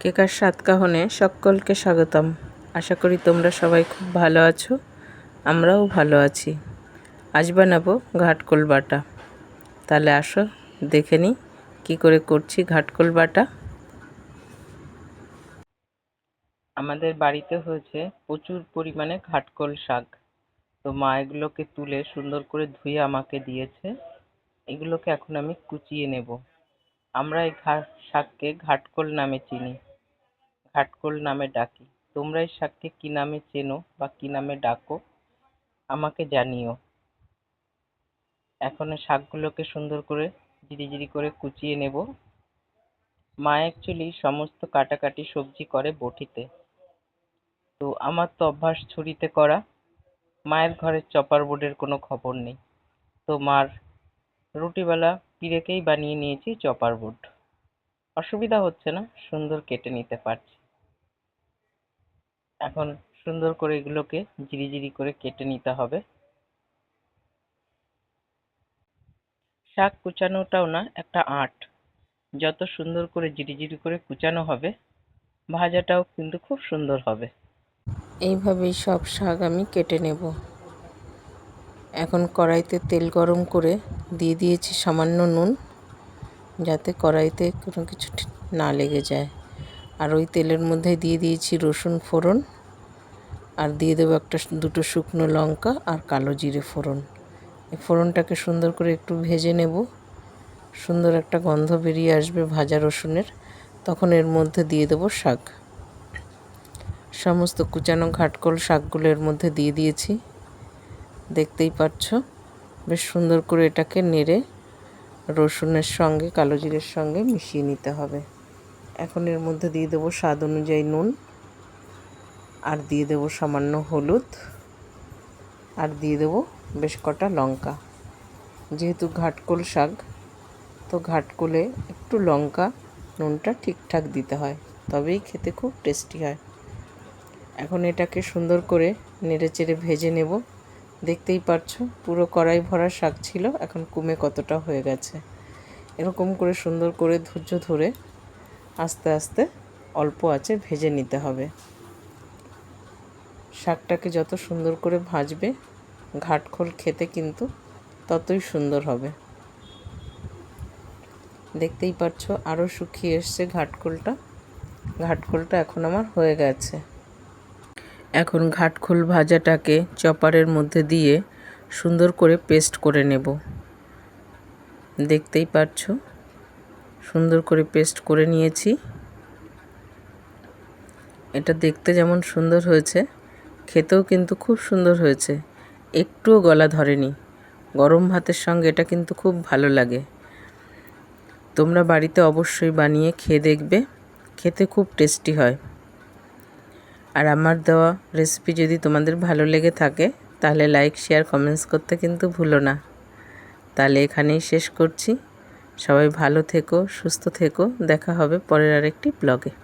কেকার সাতকাহনে সকলকে স্বাগতম। আশা করি তোমরা সবাই খুব ভালো আছো, আমরাও ভালো আছি। আজ বানাবো ঘাটকোল বাটা। তাহলে আসো, দেখে নিই কী করে করছি ঘাটকোল বাটা। আমাদের বাড়িতে হয়েছে প্রচুর পরিমাণে ঘাটকোল শাক। তো মা এগুলোকে তুলে সুন্দর করে ধুয়ে আমাকে দিয়েছে। এগুলোকে এখন আমি কুচিয়ে নেব। আমরা এই শাককে ঘাটকোল নামে চিনি। ঘাটকোল নামে ডাকি। তোমরা এই শাককে কি নামে চেনো বা কি নামে ডাকো? আমাকে জানিও। এখন শাকগুলোকে সুন্দর করে জিরি করে কুচিয়ে নেব। মা অ্যাকচুয়ালি সমস্ত কাটাকাটি সবজি করে বটিতে। তো আমার তো অভ্যাস ছুরিতে করা। মায়ের ঘরের চপার বোর্ডের কোনো খবর নেই। তো মার রুটিবেলা পিরেকেই বানিয়ে নিয়েছি চপার বোর্ড। অসুবিধা হচ্ছে না, সুন্দর কেটে নিতে পারছি। এখন সুন্দর করে এগুলোকে জিরি জিরি করে কেটে নিতে হবে। শাক কুচানোটাও না, একটা আর্ট যত সুন্দর করে জিরি জিরি করে কুচানো হবে, ভাজাটাও কিন্তু খুব সুন্দর হবে। এইভাবেই সব শাক আমি কেটে নেব। এখন কড়াইতে তেল গরম করে দিয়ে দিয়েছি সামান্য নুন। যাতে কড়াইতে কোনো কিছু না লেগে যায়। আর ওই তেলের মধ্যে দিয়ে দিয়েছি রসুন ফোড়ন, আর দিয়ে দেবো একটা দুটো শুকনো লঙ্কা আর কালো জিরে ফোড়ন। এই ফোড়নটাকে সুন্দর করে একটু ভেজে নেব। সুন্দর একটা গন্ধ বেরিয়ে আসবে ভাজা রসুনের। তখন এর মধ্যে দিয়ে দেবো শাক। সমস্ত কুচানো ঘাটকল শাকগুলো এর মধ্যে দিয়ে দিয়েছি। দেখতেই পাচ্ছ, বেশ সুন্দর করে এটাকে নেড়ে রসুনের সঙ্গে, কালো জিরের সঙ্গে মিশিয়ে নিতে হবে। এখন এর মধ্যে দিয়ে দেবো স্বাদ অনুযায়ী নুন, আর দিয়ে দেবো সামান্য হলুদ, আর দিয়ে দেবো বেশ কটা লঙ্কা। যেহেতু ঘাটকোল শাক, তো ঘাটকোলে একটু লঙ্কা নুনটা ঠিকঠাক দিতে হয়, তবেই খেতে খুব টেস্টি হয়। এখন এটাকে সুন্দর করে নেড়ে চেড়ে ভেজে নেব। দেখতেই পারছ, পুরো কড়াই ভরা শাক ছিল, এখন কমে কতটা হয়ে গেছে। এরকম করে সুন্দর করে ধৈর্য ধরে আস্তে আস্তে অল্প আছে ভেজে নিতে হবে। শাকটাকে যত সুন্দর করে ভাজবে, ঘাটখোল খেতে কিন্তু ততই সুন্দর হবে। দেখতেই পাচ্ছ আরও শুকিয়ে এসছে ঘাটখোলটা। ঘাটখোলটা এখন আমার হয়ে গেছে। এখন ঘাটখোল ভাজাটাকে চপারের মধ্যে দিয়ে সুন্দর করে পেস্ট করে নেব। দেখতেই পাচ্ছ সুন্দর করে পেস্ট করে নিয়েছি। এটা দেখতে যেমন সুন্দর হয়েছে, খেতেও কিন্তু খুব সুন্দর হয়েছে। একটুও গলা ধরেনি। গরম ভাতের সঙ্গে এটা কিন্তু খুব ভালো লাগে। তোমরা বাড়িতে অবশ্যই বানিয়ে খেয়ে দেখবে। খেতে খুব টেস্টি হয়। আর আমার দেওয়া রেসিপি যদি তোমাদের ভালো লেগে থাকে, তাহলে লাইক শেয়ার কমেন্টস করতে কিন্তু ভুলো না। তাহলে এখানেই শেষ করছি। সবাই ভালো থেকো, সুস্থ থেকো। দেখা হবে পরের আরেকটি ব্লগে